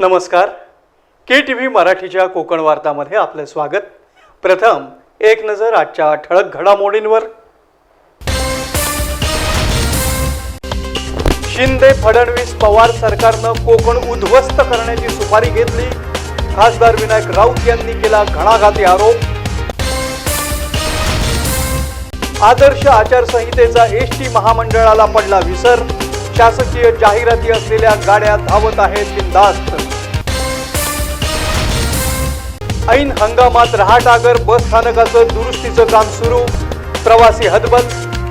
नमस्कार. के T V मराठीच्या कोकण वार्तामध्ये आपलं स्वागत. प्रथम एक नजर आजच्या ठळक घडामोडींवर. शिंदे फडणवीस पवार सरकारनं कोकण उद्ध्वस्त करण्याची सुपारी घेतली. खासदार विनायक राऊत यांनी केला घणाघाती आरोप. आदर्श आचारसंहितेचा एस टी महामंडळाला पडला विसर. शासकीय जाहिराती असलेल्या गाड्या धावत आहेत बिंदास्त ऐन हंगामात रहाटागर बस स्थानकाचं दुरुस्तीचं काम सुरू. प्रवासी हदबल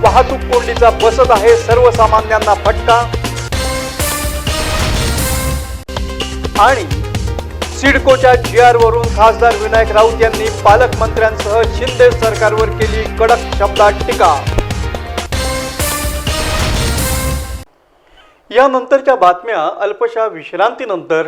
वाहतूक कोंडीचा बसत आहे सर्वसामान्यांना फटका. आणि सिडकोच्या जी आर वरून खासदार विनायक राऊत यांनी पालकमंत्र्यांसह शिंदे सरकारवर केली कडक शब्दात टीका. यानंतरच्या बातम्या अल्पशा विश्रांतीनंतर.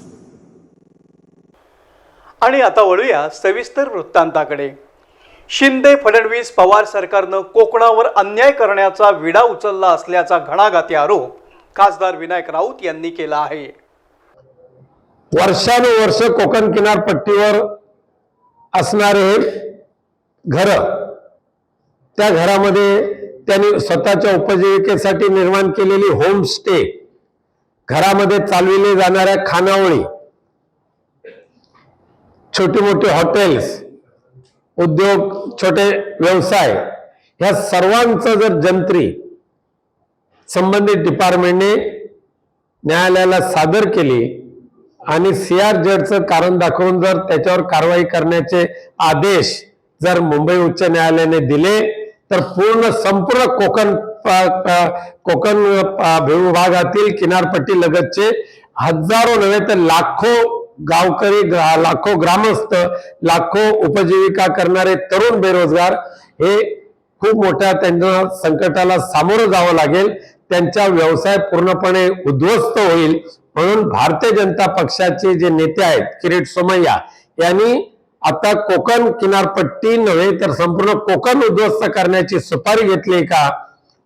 आणि आता वळूया सविस्तर वृत्तांताकडे. शिंदे फडणवीस पवार सरकारनं कोकणावर अन्याय करण्याचा विडा उचलला असल्याचा घणाघाती आरोप खासदार विनायक राऊत यांनी केला आहे. वर्षानुवर्ष कोकण किनारपट्टीवर असणारे घर त्या घरामध्ये त्यांनी स्वतःच्या उपजीविकेसाठी निर्माण केलेली होमस्टे घरामध्ये चालविले जाणाऱ्या खानावळी छोटी मोठी हॉटेल्स उद्योग छोटे व्यवसाय ह्या सर्वांचं जर जंत्री संबंधित डिपार्टमेंटने न्यायालयाला सादर केली आणि सी आर जडचं कारण दाखवून जर त्याच्यावर कारवाई करण्याचे आदेश जर मुंबई उच्च न्यायालयाने दिले तर पूर्ण संपूर्ण कोकण प- कोकण अ, विभागातील किनारपट्टी लगतचे हजारो नव्हे तर लाखो गावकरी ग्रा- लाखो ग्रामस्थ लाखो उपजीविका करणारे तरुण बेरोजगार हे खूप मोठ्या त्यांना संकटाला सामोरं जावं लागेल. त्यांचा व्यवसाय पूर्णपणे उद्ध्वस्त होईल. म्हणून भारतीय जनता पक्षाचे जे नेते आहेत किरीट सोमय्या यांनी आता कोकण किनारपट्टी नव्हे तर संपूर्ण कोकण उद्ध्वस्त करण्याची सुपारी घेतली का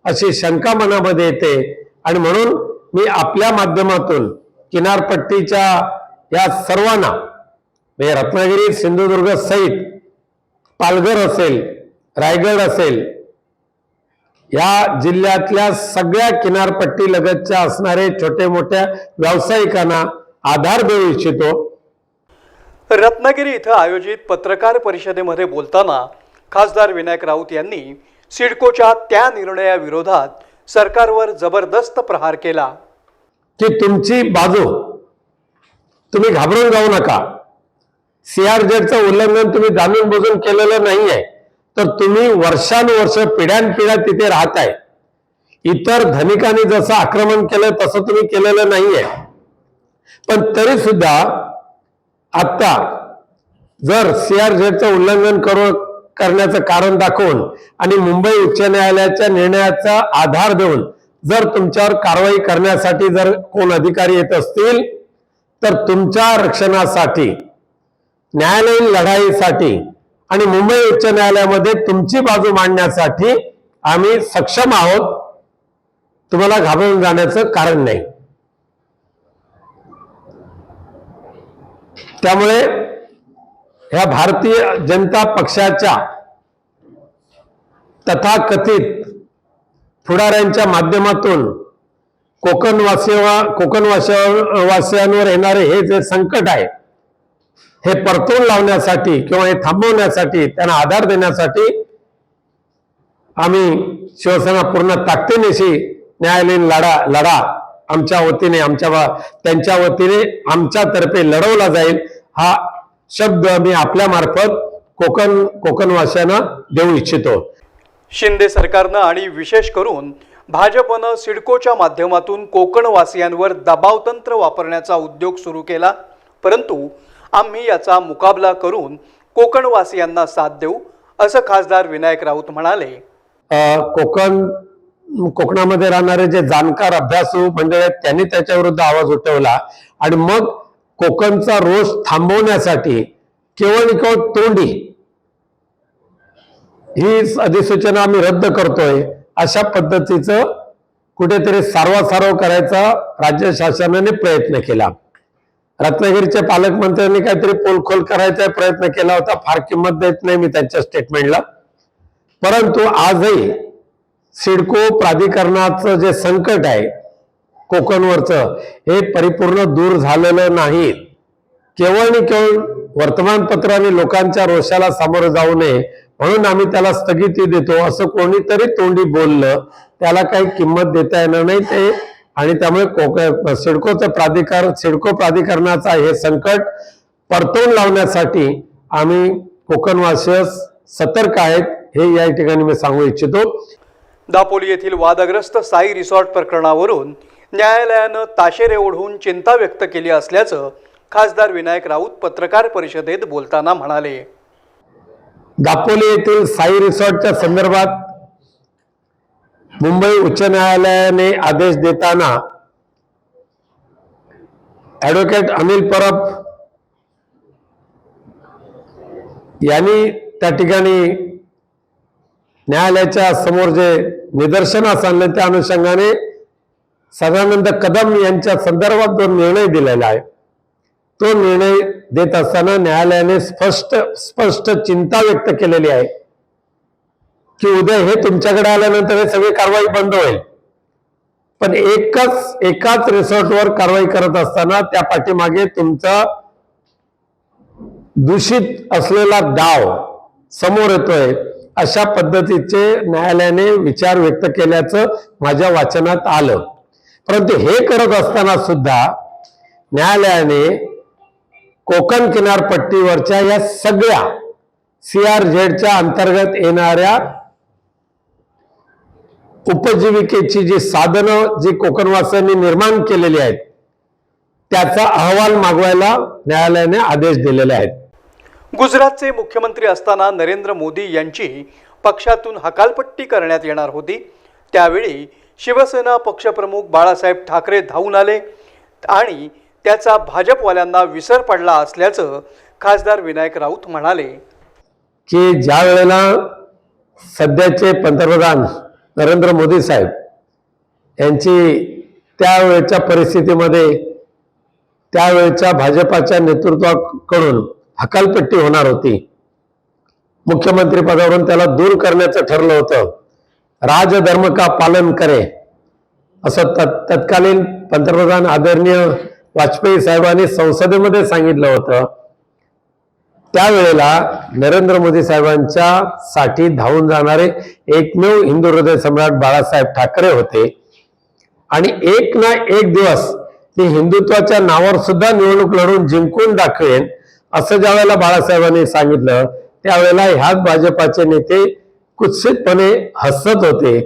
अशी शंका मनामध्ये येते. आणि म्हणून मी आपल्या माध्यमातून किनारपट्टीच्या या सर्वांना म्हणजे रत्नागिरी सिंधुदुर्ग सहित पालघर असेल रायगड असेल या जिल्ह्यातल्या सगळ्या किनारपट्टी लगतच्या असणारे छोटे मोठ्या व्यावसायिकांना आधार देऊ इच्छितो. रत्नागिरी इथं आयोजित पत्रकार परिषदेमध्ये बोलताना खासदार विनायक राऊत यांनी सिडकोच्या त्या निर्णयाविरोधात सरकारवर जबरदस्त प्रहार केला. की तुमची बाजू तुम्ही घाबरून जाऊ नका. सीआरझेडचं उल्लंघन तुम्ही जाणून बुजून केलेलं आहे तर तुम्ही वर्षानुवर्ष पिढ्यानपिढ्या तिथे राहत आहे इतर धनिकांनी जसं आक्रमण केलं तसं तुम्ही केलेलं नाहीये. पण तरी सुद्धा आता जर सीआरझेडचं उल्लंघन करू करण्याचं कारण दाखवून आणि मुंबई उच्च न्यायालयाच्या निर्णयाचा आधार देऊन जर तुमच्यावर कारवाई करण्यासाठी जर कोण अधिकारी येत असतील तर तुमच्या रक्षणासाठी न्यायालयीन लढाईसाठी आणि मुंबई उच्च न्यायालयामध्ये तुमची बाजू मांडण्यासाठी आम्ही सक्षम आहोत. तुम्हाला घाबरून जाण्याचं कारण नाही. त्यामुळे ह्या भारतीय जनता पक्षाच्या तथाकथित पुढाऱ्यांच्या माध्यमातून कोकण वासिया कोकण वासियांवर येणारे हे जे संकट आहे हे परतून लावण्यासाठी किंवा हे थांबवण्यासाठी त्यांना आधार देण्यासाठी आम्ही शिवसेना पूर्ण ताकदीनेशी न्यायालयीन लढा लढा आमच्या वतीने आमच्या त्यांच्या वतीने आमच्यातर्फे लढवला जाईल हा शब्द मी आपल्या मार्फत कोकण कोकणवासियांना देऊ इच्छितो. शिंदे सरकारनं आणि विशेष करून भाजपनं सिडकोच्या माध्यमातून कोकणवासियांवर दबावतंत्र वापरण्याचा उद्योग सुरू केला. परंतु आम्ही याचा मुकाबला करून कोकणवासियांना साथ देऊ असं खासदार विनायक राऊत म्हणाले. कोकण कोकणामध्ये राहणारे जे जाणकार अभ्यासू मंडळ आहेत त्यांनी त्याच्या विरुद्ध आवाज उठवला. आणि मग कोकणचा रोष थांबवण्यासाठी केवळ केवळ तोंडी ही अधिसूचना आम्ही रद्द करतोय. अशा पद्धतीचं कुठेतरी सारवासारव करायचा राज्य शासनाने प्रयत्न केला. रत्नागिरीच्या पालकमंत्र्यांनी काहीतरी पोलखोल करायचा प्रयत्न केला होता फार किंमत देत नाही मी त्यांच्या स्टेटमेंटला परंतु आजही सिडको प्राधिकरणाचं जे संकट आहे कोकणवरचं हे परिपूर्ण दूर झालेलं नाही. केवळ आणि केवळ वर्तमानपत्र आणि लोकांच्या रोषाला सामोरं जाऊ नये म्हणून आम्ही त्याला स्थगिती देतो. असं कोणीतरी तोंडी बोललं त्याला काही किंमत देता येणार नाही ते. आणि त्यामुळे कोक सिडकोचं प्राधिकार सिडको प्राधिकरणाचा हे संकट परतवून लावण्यासाठी आम्ही कोकणवासीय सतर्क आहेत हे या ठिकाणी मी सांगू इच्छितो. दापोली येथील वादग्रस्त साई रिसॉर्ट प्रकरणावरून न्यायालयानं ताशेरे ओढून चिंता व्यक्त केली असल्याचं खासदार विनायक राऊत पत्रकार परिषदेत बोलताना म्हणाले. दापोली येथील साई रिसॉर्टच्या संदर्भात मुंबई उच्च न्यायालयाने आदेश देताना ऍडव्होकेट अनिल परब यांनी त्या ठिकाणी न्यायालयाच्या समोर जे निदर्शनास आणलं त्या अनुषंगाने सदानंद कदम यांच्या संदर्भात जो निर्णय दिलेला आहे तो निर्णय देत असताना न्यायालयाने स्पष्ट स्पष्ट चिंता व्यक्त केलेली आहे की उद्या हे तुमच्याकडे आल्यानंतर हे सगळी कारवाई बंद होईल. पण एकच एकाच रिसॉर्टवर कारवाई करत असताना त्या पाठीमागे तुमचा दूषित असलेला डाव समोर येतोय अशा पद्धतीचे न्यायालयाने विचार व्यक्त केल्याचं माझ्या वाचनात आलं. परंतु हे करत असताना सुद्धा न्यायालयाने कोकण किनारपट्टीवरच्या या सगळ्या सीआरझेडच्या अंतर्गत येणाऱ्या उपजीविकेची जी साधनं जी कोकणवासियांनी निर्माण केलेली आहेत त्याचा अहवाल मागवायला न्यायालयाने आदेश दिलेले आहेत. गुजरातचे मुख्यमंत्री असताना नरेंद्र मोदी यांची पक्षातून हकालपट्टी करण्यात येणार होती. त्यावेळी शिवसेना पक्षप्रमुख बाळासाहेब ठाकरे धावून आले आणि त्याचा भाजपवाल्यांना विसर पडला असल्याचं खासदार विनायक राऊत म्हणाले. की ज्या वेळेला सध्याचे पंतप्रधान नरेंद्र मोदी साहेब यांची त्यावेळच्या परिस्थितीमध्ये त्यावेळच्या भाजपाच्या नेतृत्वाकडून हकालपट्टी होणार होती. मुख्यमंत्री पदावरून त्याला दूर करण्याचं ठरलं होतं. राजधर्म का पालन करे? असं तत् तत्कालीन पंतप्रधान आदरणीय वाजपेयी साहेबांनी संसदेमध्ये सांगितलं होतं. त्यावेळेला नरेंद्र मोदी साहेबांच्या साठी धावून जाणारे एकमेव हिंदू हृदय सम्राट बाळासाहेब ठाकरे होते. आणि एक ना एक दिवस ते हिंदुत्वाच्या नावावर सुद्धा निवडणूक लढून जिंकून दाखवेन असं ज्या वेळेला बाळासाहेबांनी सांगितलं त्यावेळेला ह्याच भाजपाचे नेते कुत्सितपणे हसत होते.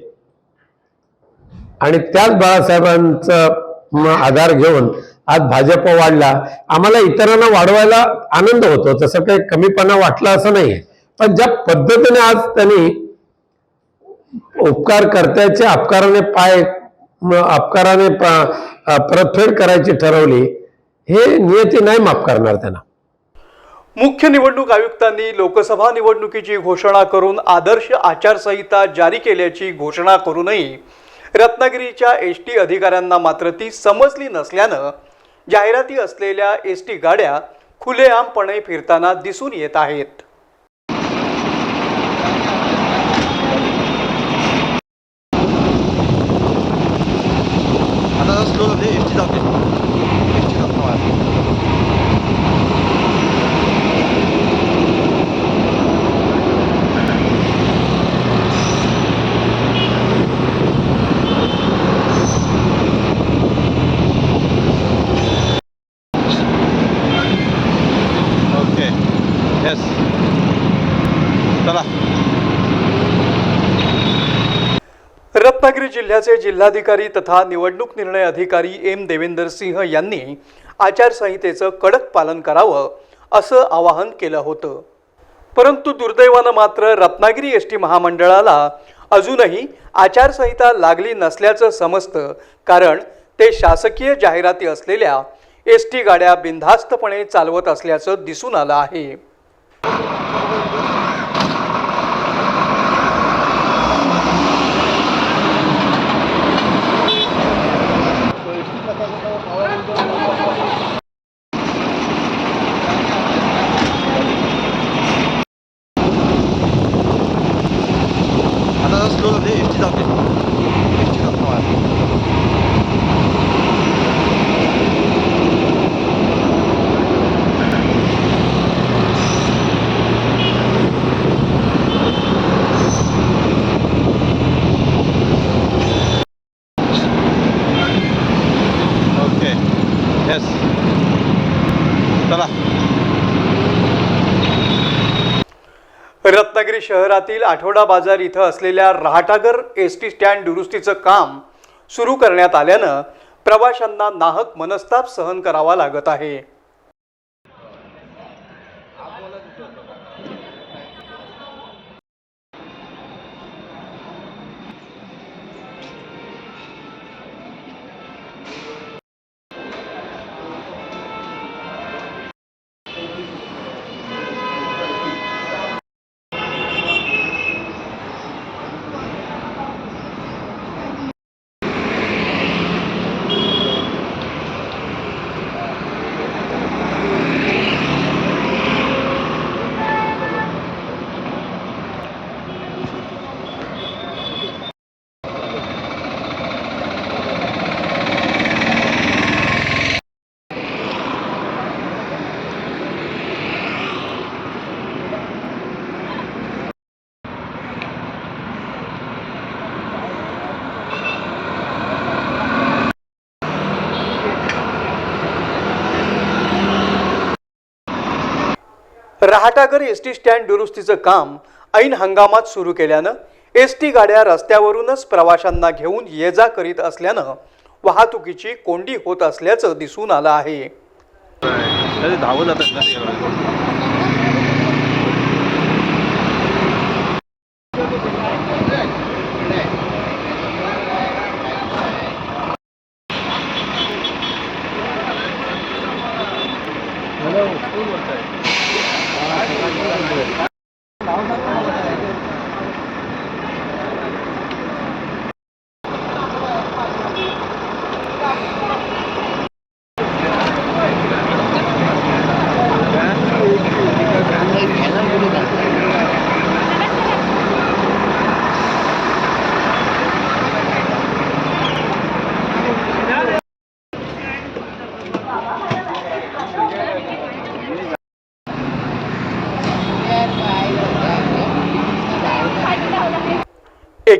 आणि त्याच बाळासाहेबांचं आधार घेऊन आज भाजप वाढला आम्हाला इतरांना वाढवायला आनंद होतो. तसं काही कमीपणा वाटला असं नाही पण ज्या पद्धतीने आज त्यांनी उपकार करत्याचे अपकाराने पाय अपकाराने परतफेड करायची ठरवली हे नियती नाही माफ करणार त्यांना. मुख्य निवडणूक आयुक्तांनी लोकसभा निवडणुकीची घोषणा करून आदर्श आचारसंहिता जारी केल्याची घोषणा करूनही रत्नागिरीच्या एस टी अधिकाऱ्यांना मात्र ती समजली नसल्यानं जाहिराती असलेल्या एस टी गाड्या खुलेआमपणे फिरताना दिसून येत आहेत. जिल्ह्याचे जिल्हाधिकारी तथा निवडणूक निर्णय अधिकारी एम देवेंदर सिंह यांनी आचारसंहितेचं कडक पालन करावं असं आवाहन केलं होतं. परंतु दुर्दैवानं मात्र रत्नागिरी एस टी महामंडळाला अजूनही आचारसंहिता लागली नसल्याचं समजतं कारण ते शासकीय जाहिराती असलेल्या एस टी गाड्या बिनधास्तपणे चालवत असल्याचं दिसून आलं आहे. शहरातील आठवडा बाजार इथं असलेल्या रहाटागर एस टी स्टँड दुरुस्तीचं काम सुरू करण्यात आल्यानं प्रवाशांना नाहक मनस्ताप सहन करावा लागत आहे. रहाटागर एस टी स्टँड दुरुस्तीचं काम ऐन हंगामात सुरू केल्यानं एस टी गाड्या रस्त्यावरूनच प्रवाशांना घेऊन ये जा करीत असल्यानं वाहतुकीची कोंडी होत असल्याचं दिसून आलं आहे. अरे धावत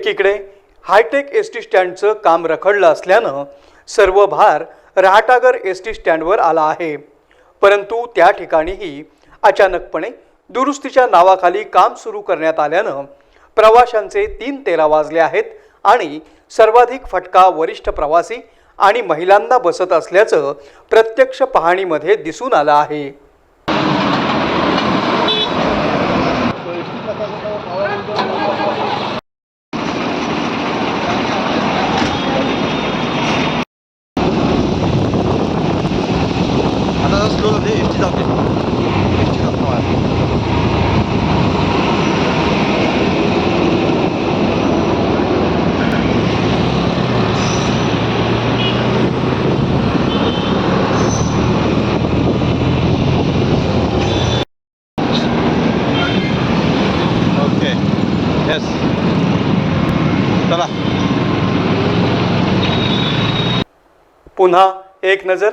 एकीकडे हायटेक एस टी स्टँडचं काम रखडलं असल्यानं सर्व भार रहाटागर एस टी स्टँडवर आला आहे. परंतु त्या ठिकाणीही अचानकपणे दुरुस्तीच्या नावाखाली काम सुरू करण्यात आल्यानं प्रवाशांचे तीन तेरा वाजले आहेत आणि सर्वाधिक फटका वरिष्ठ प्रवासी आणि महिलांना बसत असल्याचं प्रत्यक्ष पाहणीमध्ये दिसून आलं आहे आता स्लो झाले एसटी जाते एसटी जातो पुन्हा एक नजर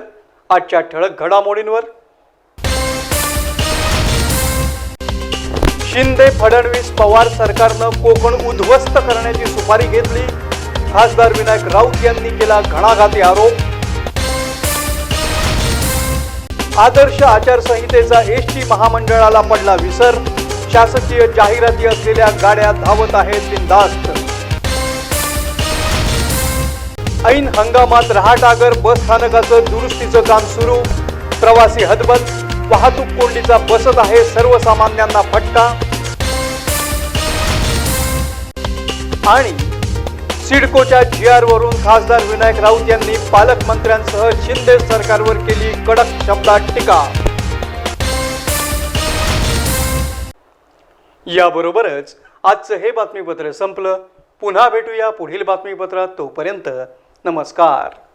आजच्या ठळक घडामोडींवर. शिंदे फडणवीस पवार सरकारनं कोकण उद्ध्वस्त करण्याची सुपारी घेतली. खासदार विनायक राऊत यांनी केला घणाघाती आरोप. आदर्श आचारसंहितेचा एसटी महामंडळाला पडला विसर. शासकीय जाहिराती असलेल्या गाड्या धावत आहेत बिंदास्त. ऐन हंगामात रहाटागर बस स्थानकाचं दुरुस्तीचं काम सुरू. प्रवासी हतबल वाहतूक कोंडीचा बसत आहे सर्वसामान्यांना फटका. आणि सिडकोच्या जी वरून खासदार विनायक राऊत यांनी पालकमंत्र्यांसह शिंदे सरकारवर केली कडक शब्दात टीका. याबरोबरच आजचं हे बातमीपत्र संपलं. पुन्हा भेटूया पुढील बातमीपत्रात तोपर्यंत नमस्कार.